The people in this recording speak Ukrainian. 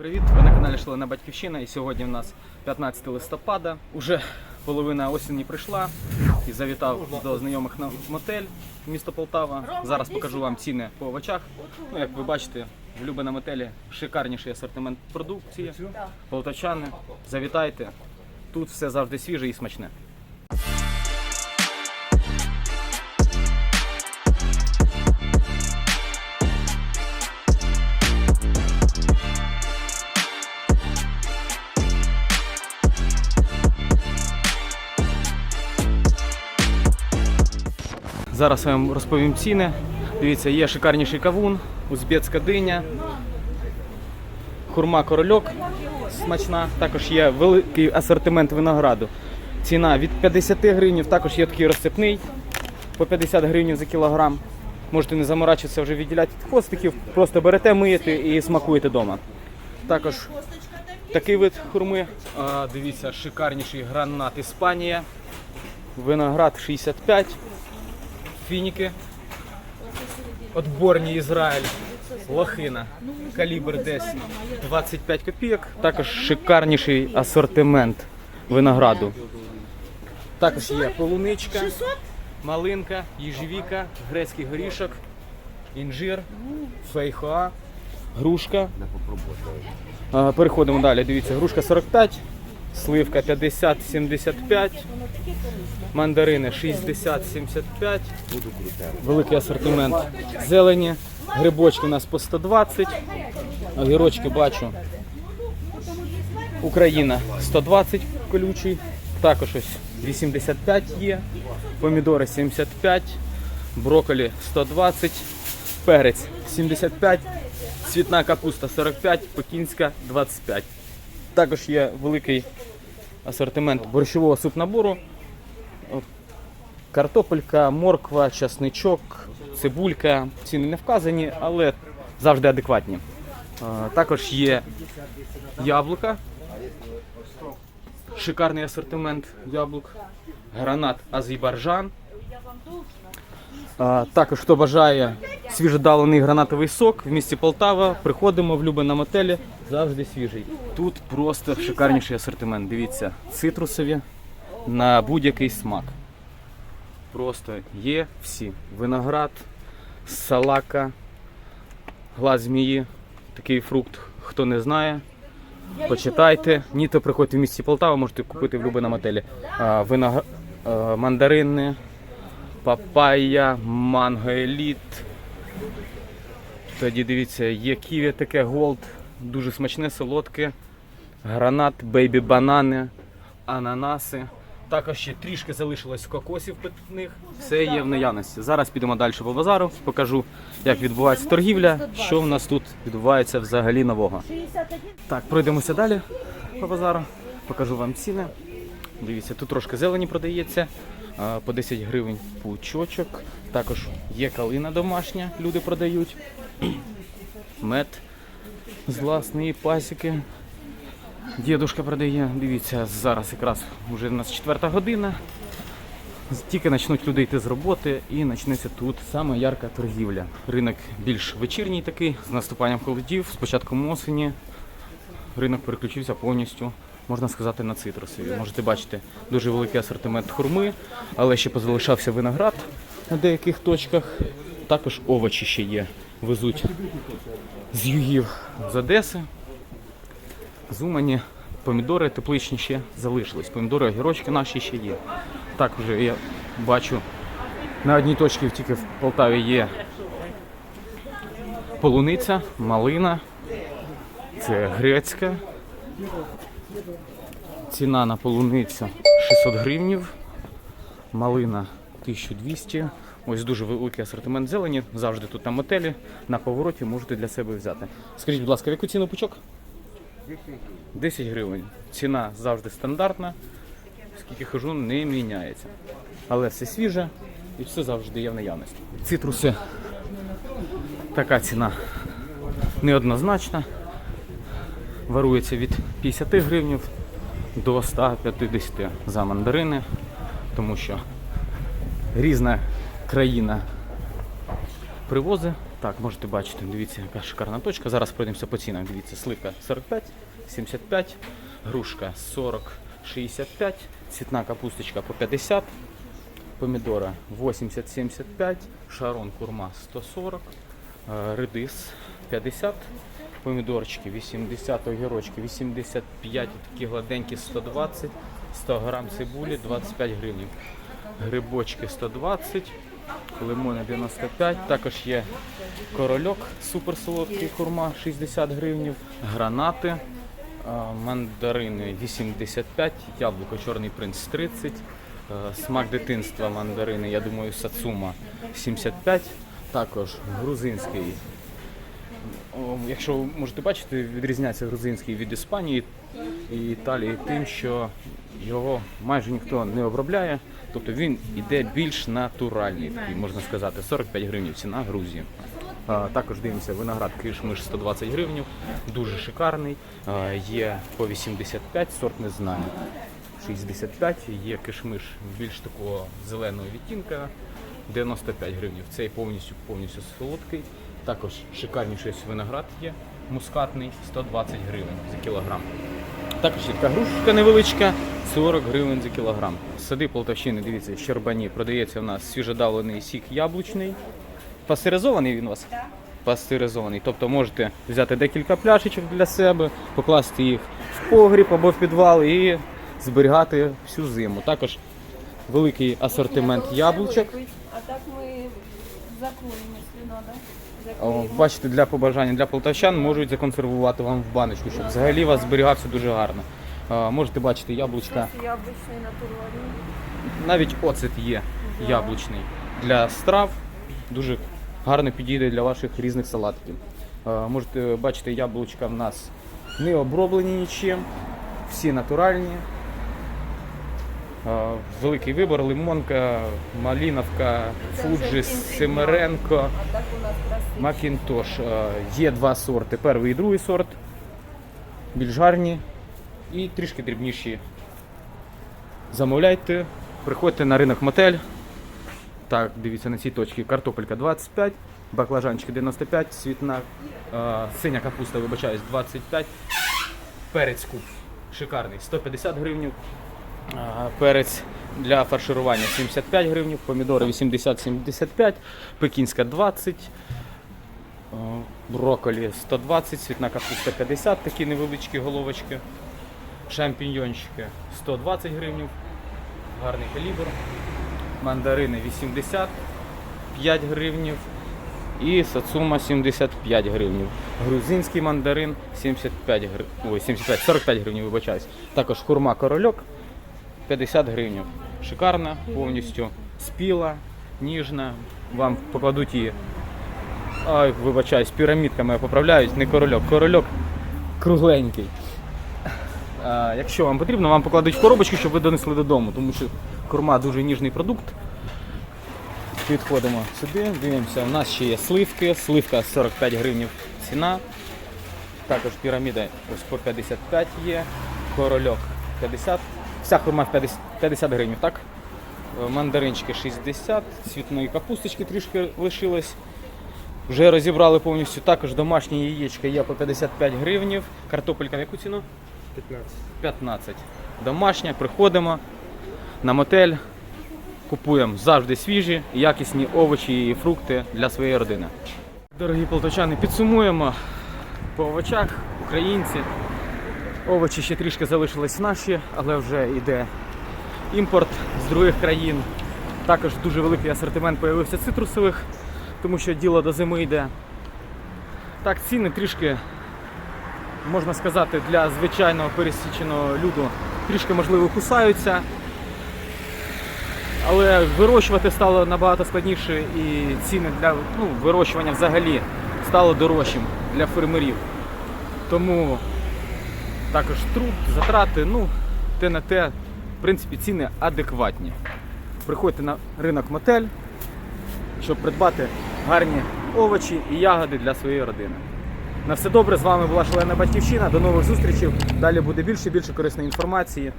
Привіт! Ви на каналі Шалена Батьківщина і сьогодні в нас 15 листопада. Уже половина осені прийшла і завітав до знайомих на мотель місто Полтава. Зараз покажу вам ціни по овочах. Ну, як ви бачите, в Любе мотелі шикарніший асортимент продукції. Полтавчани, завітайте. Тут все завжди свіже і смачне. Зараз я вам розповім ціни. Дивіться, є шикарніший кавун, узбецька диня, хурма корольок смачна. Також є великий асортимент винограду. Ціна від 50 гривень, також є такий розсипний по 50 гривень за кілограм. Можете не заморачуватися вже відділяти хвостиків, просто берете, миєте і смакуєте вдома. Також такий вид хурми. А, дивіться, шикарніший гранат Іспанія. Виноград 65 фініки. Отборні Ізраїль, лохина, калібр десь 25 копійок. Також шикарніший асортимент винограду. Також є полуничка, малинка, їжевіка, грецький горішок, інжир, фейхоа, грушка. Переходимо далі. Дивіться, грушка 45, сливка 50-75, мандарини 60-75. Великий асортимент зелені. Грибочки у нас по 120. Огірочки бачу. Україна 120 колючий. Також ось 85 є. Помідори 75, брокколі 120, перець 75, цвітна капуста 45, пекінська 25. Також є великий асортимент борщового супнабору. Картопелька, морква, часничок, цибулька. Ціни не вказані, але завжди адекватні. Також є яблука. Шикарний асортимент яблук. Гранат Азербайджан. Також хто бажає свіжодалений гранатовий сок в місті Полтава, приходимо в Любе на мотелі, завжди свіжий. Тут просто шикарніший асортимент. Дивіться, цитрусові на будь-який смак. Просто є всі. Виноград, салака, глаз змії, такий фрукт, хто не знає. Почитайте. Ні, то приходьте в місті Полтава, можете купити в Любе на мотелі. А, виногра... мандарини, папайя, манго еліт. Тоді дивіться, є ківі таке голд, дуже смачне, солодке, гранат, бейбі банани, ананаси. Також ще трішки залишилось кокосів питних. Все є в наявності. Зараз підемо далі по базару, покажу, як відбувається торгівля, що в нас тут відбувається взагалі нового. Так, пройдемося далі по базару, покажу вам ціни. Дивіться, тут трошки зелені продається. По 10 гривень пучочок. Також є калина домашня, люди продають. Мед з власної пасіки. Дідушка продає. Дивіться, зараз якраз вже у нас четверта година. Тільки почнуть люди йти з роботи і почнеться тут саме ярка торгівля. Ринок більш вечірній такий, з наступанням холодів, з початком осені. Ринок переключився повністю, можна сказати, на цитрусові. Можете бачити дуже великий асортимент хурми, але ще позалишався виноград на деяких точках. Також овочі ще є. Везуть з югів з Одеси. З Умані помідори тепличні ще залишились. Помідори, огірочки наші ще є. Так вже я бачу на одній точці тільки в Полтаві є полуниця, малина, це грецька. Ціна на полуницю 600 гривнів, малина 1200. Ось дуже великий асортимент зелені. Завжди тут на мотелі, на повороті можете для себе взяти. Скажіть, будь ласка, в яку ціну пучок? 10 гривень. Ціна завжди стандартна. Скільки хожу, не міняється. Але все свіже і все завжди є в наявності. Цитруси. Така ціна неоднозначна. Варується від 50 гривень до 150 за мандарини, тому що різна країна привозить Так, можете бачити, дивіться, яка шикарна точка. Зараз пройдемося по цінах. Дивіться, сливка 45, 75, грушка 40, 65, цвітна капусточка по 50, помідора 80-75, шарон курма 140, е, редис 50, помідорчики 80, огірочки 85, такі гладенькі 120, 100 грам цибулі 25 гривень. Грибочки 120, лимони 95, також є корольок суперсолодкий хурма 60 гривень, гранати, мандарини 85, яблуко чорний принц 30, е, смак дитинства мандарини, я думаю, сацума 75, також грузинський. О, Якщо ви можете бачити, відрізняється грузинський від Іспанії і Італії тим, що його майже ніхто не обробляє, тобто він іде більш натуральний, такий, можна сказати, 45 гривень ціна Грузії. Також дивимося, виноград кишмиш 120 гривень, дуже шикарний. Є по 85, сорт не знаю. 65, є кишмиш більш такого зеленого відтінка, 95 гривень. Цей повністю повністю солодкий. Також шикарніший виноград є, мускатний, 120 гривень за кілограм. Також є така грушка невеличка, 40 гривень за кілограм. Сади Полтавщини, дивіться, Щербані. Продається у нас свіжодавлений сік яблучний. Пастеризований він у вас? Пастеризований. Тобто можете взяти декілька пляшечок для себе, покласти їх в погріб або в підвал і зберігати всю зиму. Також великий асортимент яблучок. А так ми закроємо, якщо треба. О, Бачите, для побажання для полтавчан можуть законсервувати вам в баночку, щоб взагалі вас зберігався дуже гарно. А, Можете бачити яблучка. Яблучний натуральний. Навіть оцет є яблучний для страв. Дуже гарно підійде для ваших різних салатиків. Е, Можете бачити, яблучка в нас не оброблені нічим, всі натуральні. Великий вибор, лимонка, маліновка, фуджі, семеренко, макінтош. Є два сорти. Перший і другий сорт. Більш гарні і трішки дрібніші. Замовляйте, приходьте на ринок мотель. Так, дивіться на цій точці. Картопелька 25, баклажанчики 95, світна, синя капуста, вибачаюсь, 25. Перець куб шикарний, 150 гривень. Перець для фарширування 75 гривень, помідори 80-75, пекінська 20, е, брокколі 120, світна капуста 50, такі невеличкі головочки, шампіньйончики 120 гривень, гарний калібр, мандарини 80, 5 гривень і сацума 75 гривень. Грузинський мандарин 75 гривень, ой, 75, 45 гривень, вибачаюсь. Також хурма корольок 50 гривень. Шикарна, повністю спіла, ніжна. Вам покладуть її. Ай, вибачаюсь, пірамідками поправляють, не корольок. Корольок кругленький. А, якщо вам потрібно, вам покладуть в коробочку, щоб ви донесли додому, тому що корма дуже ніжний продукт. Підходимо сюди, дивимося, у нас ще є сливки, сливка 45 гривень ціна. Також піраміда ось по 55 є, корольок 50, вся хурма 50, 50 гривень, так? Е, Мандаринчики 60, цвітної капусточки трішки лишилось. Вже розібрали повністю. Також домашні яєчка є по 55 гривень. Картопелька в яку ціну? 15. 15. Домашня, приходимо на мотель, купуємо завжди свіжі, якісні овочі і фрукти для своєї родини. Дорогі полтавчани, підсумуємо по овочах, українці. Овочі ще трішки залишились наші, але вже йде імпорт з других країн. Також дуже великий асортимент появився цитрусових, тому що діло до зими йде. Так, ціни трішки можна сказати, для звичайного пересіченого люду трішки можливо кусаються. Але вирощувати стало набагато складніше і ціни для ну, вирощування взагалі стало дорожчим для фермерів. Тому також труд, затрати, ну, те на те, в принципі, ціни адекватні. Приходьте на ринок мотель, щоб придбати гарні овочі і ягоди для своєї родини. На все добре, з вами була Шалена Батьківщина. До нових зустрічей. Далі буде більше і більше корисної інформації.